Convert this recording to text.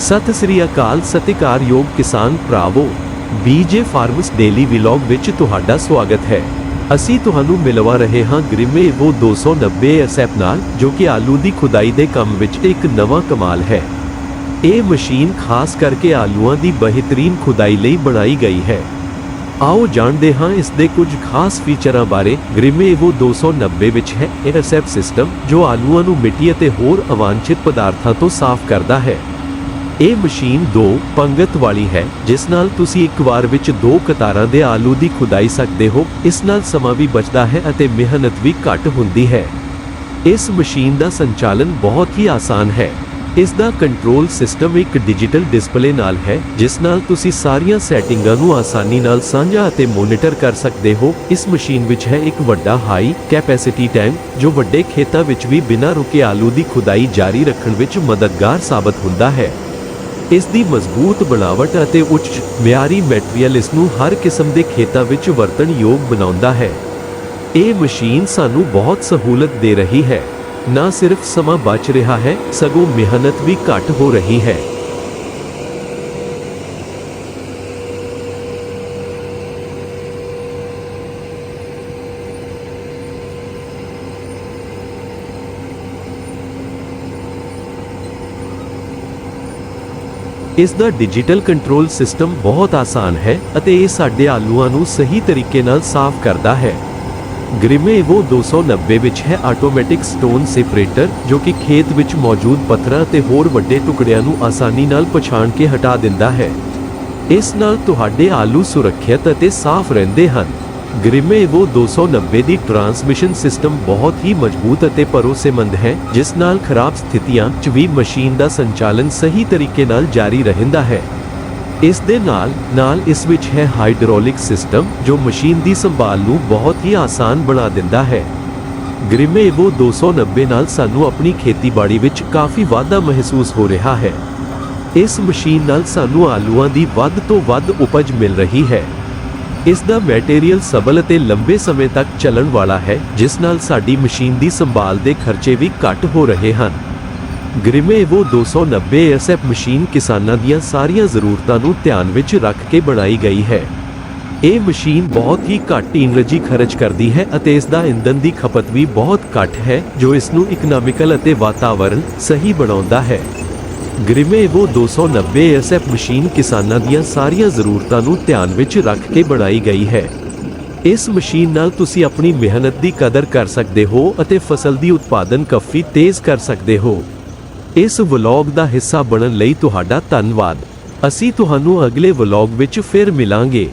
ਸਤਿ ਸ੍ਰੀ ਅਕਾਲ ਸਤਿਕਾਰਯੋਗ ਕਿਸਾਨ ਭਰਾਵੋ ਬੀਜੇ ਫਾਰਮਸ ਡੇਲੀ ਵਲੌਗ ਵਿੱਚ ਤੁਹਾਡਾ ਸਵਾਗਤ ਹੈ। ਅਸੀਂ ਤੁਹਾਨੂੰ ਮਿਲਵਾ ਰਹੇ ਹਾਂ ਗ੍ਰਿਮੇਵੋ 290 ਐਸਐਪ ਨਾਲ, ਜੋ ਕਿ ਆਲੂ ਦੀ ਖੁਦਾਈ ਦੇ ਕੰਮ ਵਿੱਚ ਇੱਕ ਨਵਾਂ ਕਮਾਲ ਹੈ। ਇਹ ਮਸ਼ੀਨ ਖਾਸ ਕਰਕੇ ਆਲੂਆਂ ਦੀ ਬਿਹਤਰੀਨ ਖੁਦਾਈ ਲਈ ਬਣਾਈ ਗਈ ਹੈ। ਆਓ ਜਾਣਦੇ ਹਾਂ ਇਸ ਦੇ ਕੁਝ ਖਾਸ ਫੀਚਰਾਂ ਬਾਰੇ। ਗ੍ਰਿਮੇਵੋ 290 ਵਿੱਚ ਹੈ ਇਹ ਐਸਐਪ ਸਿਸਟਮ ਜੋ ਆਲੂਆਂ ਨੂੰ ਮਿੱਟੀ ਅਤੇ ਹੋਰ ਅਵਾਂਛਿਤ ਪਦਾਰਥਾਂ ਤੋਂ ਸਾਫ਼ ਕਰਦਾ ਹੈ। ਇਹ ਮਸ਼ੀਨ ਦੋ ਪੰਗਤ ਵਾਲੀ ਹੈ, ਜਿਸ ਨਾਲ ਤੁਸੀਂ ਇੱਕ ਵਾਰ ਵਿੱਚ ਦੋ ਕਤਾਰਾਂ ਦੇ ਆਲੂ ਦੀ ਖੁਦਾਈ ਸਕਦੇ ਹੋ। ਇਸ ਨਾਲ ਸਮਾਂ ਵੀ ਬਚਦਾ ਹੈ ਅਤੇ ਮਿਹਨਤ ਵੀ ਘੱਟ ਹੁੰਦੀ ਹੈ। ਇਸ ਮਸ਼ੀਨ ਦਾ ਸੰਚਾਲਨ ਬਹੁਤ ਹੀ ਆਸਾਨ ਹੈ। ਇਸ ਦਾ ਕੰਟਰੋਲ ਸਿਸਟਮ ਇੱਕ ਡਿਜੀਟਲ ਡਿਸਪਲੇ ਨਾਲ ਹੈ, ਜਿਸ ਨਾਲ ਤੁਸੀਂ ਸਾਰੀਆਂ ਸੈਟਿੰਗਾਂ ਨੂੰ ਆਸਾਨੀ ਨਾਲ ਸਾਂਝਾ ਅਤੇ ਮੋਨੀਟਰ ਕਰ ਸਕਦੇ ਹੋ। ਇਸ ਮਸ਼ੀਨ ਵਿੱਚ ਹੈ ਇੱਕ ਵੱਡਾ ਹਾਈ ਕੈਪੈਸਿਟੀ ਟੈਂਕ ਜੋ ਵੱਡੇ ਖੇਤਾਂ ਵਿੱਚ ਵੀ ਬਿਨਾਂ ਰੁਕੇ ਆਲੂ ਦੀ ਖੁਦਾਈ ਜਾਰੀ ਰੱਖਣ ਵਿੱਚ ਮਦਦਗਾਰ ਸਾਬਤ ਹੁੰਦਾ ਹੈ। ਇਸ ਦੀ ਮਜ਼ਬੂਤ ਬਣਾਵਟ ਅਤੇ ਉੱਚ ਮਿਆਰੀ ਮੈਟੀਰੀਅਲ ਇਸ ਨੂੰ ਹਰ ਕਿਸਮ ਦੇ ਖੇਤਾਂ ਵਿੱਚ ਵਰਤਣ ਯੋਗ ਬਣਾਉਂਦਾ ਹੈ। ਇਹ ਮਸ਼ੀਨ ਸਾਨੂੰ ਬਹੁਤ ਸਹੂਲਤ ਦੇ ਰਹੀ ਹੈ। ਨਾ ਸਿਰਫ ਸਮਾਂ ਬਚ ਰਿਹਾ ਹੈ, ਸਗੋਂ ਮਿਹਨਤ ਵੀ ਘੱਟ ਹੋ ਰਹੀ ਹੈ। ਇਸ ਦਾ ਡਿਜੀਟਲ ਕੰਟਰੋਲ ਸਿਸਟਮ ਬਹੁਤ ਆਸਾਨ ਹੈ ਅਤੇ ਇਹ ਸਾਡੇ ਆਲੂਆਂ ਨੂੰ ਸਹੀ ਤਰੀਕੇ ਨਾਲ ਸਾਫ਼ ਕਰਦਾ ਹੈ। ਗ੍ਰਿਮੇਵੋ 290 ਵਿੱਚ ਹੈ ਆਟੋਮੈਟਿਕ ਸਟੋਨ ਸੈਪਰੇਟਰ ਜੋ ਕਿ ਖੇਤ ਵਿੱਚ ਮੌਜੂਦ ਪੱਥਰਾਂ ਅਤੇ ਹੋਰ ਵੱਡੇ ਟੁਕੜਿਆਂ ਨੂੰ ਆਸਾਨੀ ਨਾਲ ਪਛਾਣ ਕੇ ਹਟਾ ਦਿੰਦਾ ਹੈ। ਇਸ ਨਾਲ ਤੁਹਾਡੇ ਆਲੂ ਸੁਰੱਖਿਅਤ ਅਤੇ ਸਾਫ਼ ਰਹਿੰਦੇ ਹਨ। ਗ੍ਰਿਮੇਵੋ 290 ਦੀ ਟਰਾਂਸਮਿਸ਼ਨ ਸਿਸਟਮ ਬਹੁਤ ਹੀ ਮਜ਼ਬੂਤ ਅਤੇ ਭਰੋਸੇਮੰਦ ਹੈ, ਜਿਸ ਨਾਲ ਖਰਾਬ ਸਥਿਤੀਆਂ 'ਚ ਵੀ ਮਸ਼ੀਨ ਦਾ ਸੰਚਾਲਨ ਸਹੀ ਤਰੀਕੇ ਨਾਲ ਜਾਰੀ ਰਹਿੰਦਾ ਹੈ। ਇਸ ਦੇ ਨਾਲ ਨਾਲ ਇਸ ਵਿੱਚ ਹੈ ਹਾਈਡਰੋਲਿਕ ਸਿਸਟਮ, ਜੋ ਮਸ਼ੀਨ ਦੀ ਸੰਭਾਲ ਨੂੰ ਬਹੁਤ ਹੀ ਆਸਾਨ ਬਣਾ ਦਿੰਦਾ ਹੈ। ਗ੍ਰਿਮੇਵੋ 290 ਨਾਲ ਸਾਨੂੰ ਆਪਣੀ ਖੇਤੀਬਾੜੀ ਵਿੱਚ ਕਾਫੀ ਵਾਧਾ ਮਹਿਸੂਸ ਹੋ ਰਿਹਾ ਹੈ। ਇਸ ਮਸ਼ੀਨ ਨਾਲ ਸਾਨੂੰ ਆਲੂਆਂ ਦੀ ਵੱਧ ਤੋਂ ਵੱਧ ਉਪਜ ਮਿਲ ਰਹੀ ਹੈ। ਇਸ ਦਾ ਮੈਟੀਰੀਅਲ ਸਬਲ ਅਤੇ ਲੰਬੇ ਸਮੇਂ ਤੱਕ ਚੱਲਣ ਵਾਲਾ ਹੈ, ਜਿਸ ਨਾਲ ਸਾਡੀ ਮਸ਼ੀਨ ਦੀ ਸੰਭਾਲ ਦੇ ਖਰਚੇ ਵੀ ਘੱਟ ਹੋ ਰਹੇ ਹਨ। ਗ੍ਰਿਮੇਵੋ 290 ਐਸਐਫ ਮਸ਼ੀਨ ਕਿਸਾਨਾਂ ਦੀਆਂ ਸਾਰੀਆਂ ਜ਼ਰੂਰਤਾਂ ਨੂੰ ਧਿਆਨ ਵਿੱਚ ਰੱਖ ਕੇ ਬਣਾਈ ਗਈ ਹੈ। ਇਹ ਮਸ਼ੀਨ ਬਹੁਤ ਹੀ ਘੱਟ ਐਨਰਜੀ ਖਰਚ ਕਰਦੀ ਹੈ ਅਤੇ ਇਸ ਦਾ ਇੰਧਨ ਦੀ ਖਪਤ ਵੀ ਬਹੁਤ ਘੱਟ ਹੈ, ਜੋ ਇਸ ਨੂੰ ਇਕਨੋਮਿਕਲ ਅਤੇ ਵਾਤਾਵਰਣ ਸਹੀ ਬਣਾਉਂਦਾ ਹੈ। ਗ੍ਰਿਮੇਵੋ 290 ਐਸਐਫ ਮਸ਼ੀਨ ਕਿਸਾਨਾਂ ਦੀਆਂ ਸਾਰੀਆਂ ਜ਼ਰੂਰਤਾਂ ਨੂੰ ਧਿਆਨ ਵਿੱਚ ਰੱਖ ਕੇ ਬਣਾਈ ਗਈ ਹੈ। ਇਸ ਮਸ਼ੀਨ ਨਾਲ ਤੁਸੀਂ ਆਪਣੀ ਮਿਹਨਤ ਦੀ ਕਦਰ ਕਰ ਸਕਦੇ ਹੋ ਅਤੇ ਫਸਲ ਦੀ ਉਤਪਾਦਨ ਕਾਫੀ ਤੇਜ਼ ਕਰ ਸਕਦੇ ਹੋ। ਇਸ ਵਲੌਗ ਦਾ ਹਿੱਸਾ ਬਣਨ ਲਈ ਤੁਹਾਡਾ ਧੰਨਵਾਦ। ਅਸੀਂ ਤੁਹਾਨੂੰ ਅਗਲੇ ਵਲੌਗ ਵਿੱਚ ਫਿਰ ਮਿਲਾਂਗੇ।